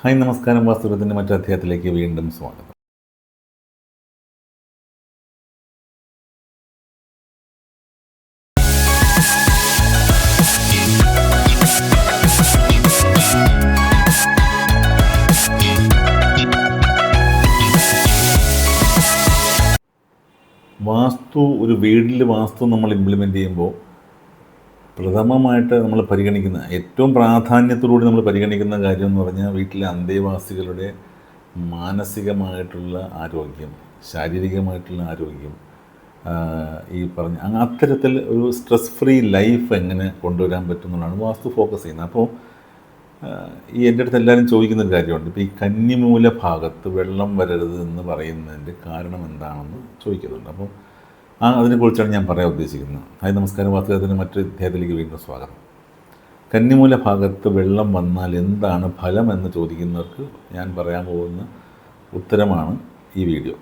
Hi നമസ്കാരം. വാസ്തുവിന്റെ മറ്റു അധ്യായത്തിലേക്ക് വീണ്ടും സ്വാഗതം. വാസ്തു ഒരു വീട്ടിൽ വാസ്തു നമ്മൾ ഇംപ്ലിമെന്റ് ചെയ്യുമ്പോൾ പ്രഥമമായിട്ട് നമ്മൾ പരിഗണിക്കുന്ന ഏറ്റവും പ്രാധാന്യത്തോടുകൂടി നമ്മൾ പരിഗണിക്കുന്ന കാര്യം എന്ന് പറഞ്ഞാൽ വീട്ടിലെ അന്തേവാസികളുടെ മാനസികമായിട്ടുള്ള ആരോഗ്യം ശാരീരികമായിട്ടുള്ള ആരോഗ്യം ഈ പറഞ്ഞ അത്തരത്തിൽ ഒരു സ്ട്രെസ് ഫ്രീ ലൈഫ് എങ്ങനെ കൊണ്ടുവരാൻ പറ്റും എന്നുള്ളതാണ് വാസ്തു ഫോക്കസ് ചെയ്യുന്നത്. അപ്പോൾ ഈ എന്റെ അടുത്ത് എല്ലാവരും ചോദിക്കുന്ന ഒരു കാര്യമുണ്ട്. ഇപ്പോൾ ഈ കന്നിമൂല ഭാഗത്ത് വെള്ളം വരരുത് എന്ന് പറയുന്നതിന്റെ കാരണം എന്താണെന്ന് ചോദിക്കുന്നുണ്ട്. അപ്പോൾ ആ അതിനെക്കുറിച്ചാണ് ഞാൻ പറയാൻ ഉദ്ദേശിക്കുന്നത്. ഹായ് നമസ്കാരം. വാസ്തുവിന്റെ മറ്റൊരു അധ്യായത്തിലേക്ക് വീണ്ടും സ്വാഗതം. കന്നിമൂല ഭാഗത്ത് വെള്ളം വന്നാൽ എന്താണ് ഫലം എന്ന് ചോദിക്കുന്നവർക്ക് ഞാൻ പറയാൻ പോകുന്ന ഉത്തരമാണ് ഈ വീഡിയോ.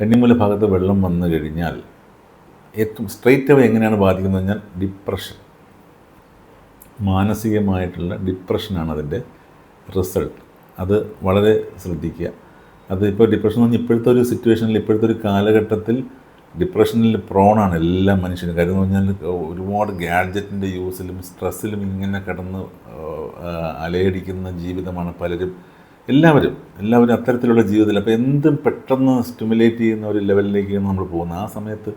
കന്നിമൂല ഭാഗത്ത് വെള്ളം വന്നു കഴിഞ്ഞാൽ ഏറ്റവും സ്ട്രെയിറ്റ് അവ എങ്ങനെയാണ് ബാധിക്കുന്നത് കഴിഞ്ഞാൽ ഡിപ്രഷൻ മാനസികമായിട്ടുള്ള ഡിപ്രഷനാണ് അതിന്റെ റിസൾട്ട് അത് വളരെ ശ്രദ്ധിക്കുക. അതിപ്പോൾ ഡിപ്രഷൻ എന്ന് പറഞ്ഞാൽ ഇപ്പോഴത്തെ ഒരു സിറ്റുവേഷനിൽ ഇപ്പോഴത്തെ ഒരു കാലഘട്ടത്തിൽ ഡിപ്രഷനിൽ പ്രോണാണ് എല്ലാ മനുഷ്യനും കാര്യം എന്ന് പറഞ്ഞാൽ ഒരുപാട് ഗാഡ്ജറ്റിന്റെ യൂസിലും സ്ട്രെസ്സിലും ഇങ്ങനെ കിടന്ന് അലയടിക്കുന്ന ജീവിതമാണ് പലരും. എല്ലാവരും എല്ലാവരും അത്തരത്തിലുള്ള ജീവിതത്തിൽ. അപ്പോൾ എന്തും പെട്ടെന്ന് സ്റ്റിമുലേറ്റ് ചെയ്യുന്ന ഒരു ലെവലിലേക്കാണ് നമ്മൾ പോകുന്നത്. ആ സമയത്ത്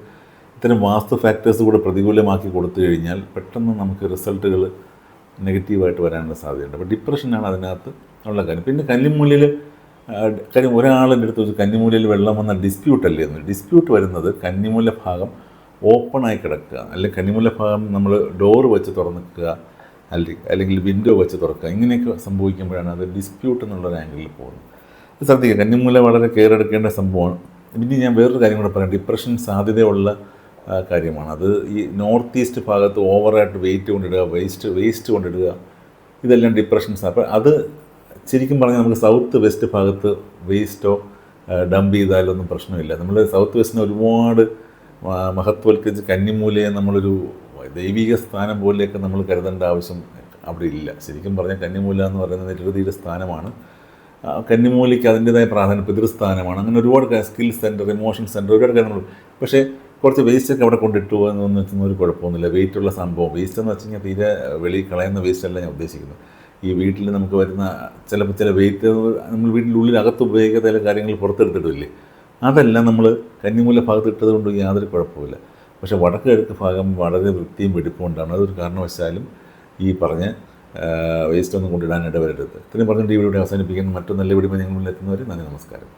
ഇത്തരം വാസ്തു ഫാക്ടേഴ്സ് കൂടെ പ്രതികൂലമാക്കി കൊടുത്തു കഴിഞ്ഞാൽ പെട്ടെന്ന് നമുക്ക് റിസൾട്ടുകൾ നെഗറ്റീവായിട്ട് വരാനുള്ള സാധ്യതയുണ്ട്. അപ്പോൾ ഡിപ്രഷനാണ് അതിനകത്ത് ഉള്ള കാര്യം. പിന്നെ കന്നിമൂലയിൽ കാര്യം ഒരാളിന്റെ അടുത്ത് കന്നിമൂലയിൽ വെള്ളം വന്ന ഡിസ്പ്യൂട്ട് അല്ലേ? എന്ന് ഡിസ്പ്യൂട്ട് വരുന്നത് കന്നിമൂല ഭാഗം ഓപ്പണായി കിടക്കുക. അല്ലെങ്കിൽ കന്നിമൂല ഭാഗം നമ്മൾ ഡോറ് വെച്ച് തുറന്നിക്കുക അല്ലെങ്കിൽ അല്ലെങ്കിൽ വിൻഡോ വെച്ച് തുറക്കുക ഇങ്ങനെയൊക്കെ സംഭവിക്കുമ്പോഴാണ് അത് ഡിസ്പ്യൂട്ട് എന്നുള്ളൊരു ആംഗിളിൽ പോകുന്നത്. ശ്രദ്ധിക്കുക കന്നിമൂല വളരെ കെയർ എടുക്കേണ്ട സംഭവമാണ്. പിന്നെ ഞാൻ വേറൊരു കാര്യം കൂടെ പറയാം. ഡിപ്രഷൻ സാധ്യതയുള്ള കാര്യമാണ്. അത് ഈ നോർത്ത് ഈസ്റ്റ് ഭാഗത്ത് ഓവറായിട്ട് വെയിറ്റ് കൊണ്ടിടുക വേസ്റ്റ് വേസ്റ്റ് കൊണ്ടിടുക ഇതെല്ലാം ഡിപ്രഷൻസ് അപ്പോൾ അത് ശരിക്കും പറഞ്ഞാൽ നമുക്ക് സൗത്ത് വെസ്റ്റ് ഭാഗത്ത് വേസ്റ്റോ ഡംപ് ചെയ്താലൊന്നും പ്രശ്നമില്ല. നമ്മൾ സൗത്ത് വെസ്റ്റിനെ ഒരുപാട് മഹത്വൽക്കരിച്ച് കന്നിമൂലയെ നമ്മളൊരു ദൈവിക സ്ഥാനം പോലെയൊക്കെ നമ്മൾ കരുതേണ്ട ആവശ്യം അവിടെ ഇല്ല. ശരിക്കും പറഞ്ഞാൽ കന്നിമൂല എന്ന് പറയുന്നത് നിരവധിയുടെ സ്ഥാനമാണ്. കന്നിമൂലയ്ക്ക് അതിന്റെതായ പ്രാധാന്യം പിതൃസ്ഥാനമാണ്. അങ്ങനെ ഒരുപാട് സ്കിൽ സെന്റർ ഇമോഷൻ സെന്റർ ഒരുപാട് കാര്യങ്ങൾ പക്ഷേ കുറച്ച് വേസ്റ്റൊക്കെ അവിടെ കൊണ്ടിട്ടു എന്ന് വെച്ചാൽ ഒരു കുഴപ്പമൊന്നുമില്ല. വെയിറ്റുള്ള സംഭവം. വേസ്റ്റ് എന്ന് വെച്ച് കഴിഞ്ഞാൽ തീരെ വെളി കളയുന്ന വേസ്റ്റല്ല ഞാൻ ഉദ്ദേശിക്കുന്നത്. ഈ വീട്ടിൽ നമുക്ക് വരുന്ന ചിലപ്പോൾ ചില വെയിറ്റ് നമ്മൾ വീട്ടിന്റെ ഉള്ളിൽ അകത്ത് ഉപയോഗിക്കാത്ത ചില കാര്യങ്ങൾ പുറത്തെടുത്തിട്ടില്ലേ? അതെല്ലാം നമ്മൾ കന്നിമൂല ഭാഗത്ത് ഇട്ടത് കൊണ്ട് യാതൊരു കുഴപ്പമില്ല പക്ഷേ വടക്ക് കിഴക്ക് ഭാഗം വളരെ വൃത്തിയും വെടിപ്പും അതൊരു കാരണവശാലും ഈ പറഞ്ഞ വേസ്റ്റ് ഒന്നും കൊണ്ടിടാൻ ഇടവരരുത്. ഇത്രയും പറഞ്ഞിട്ട് ഈ വീഡിയോ അവസാനിപ്പിക്കാൻ മറ്റൊരു നല്ല വീഡിയോ ഞങ്ങൾ മുന്നിൽ നന്ദി നമസ്കാരം.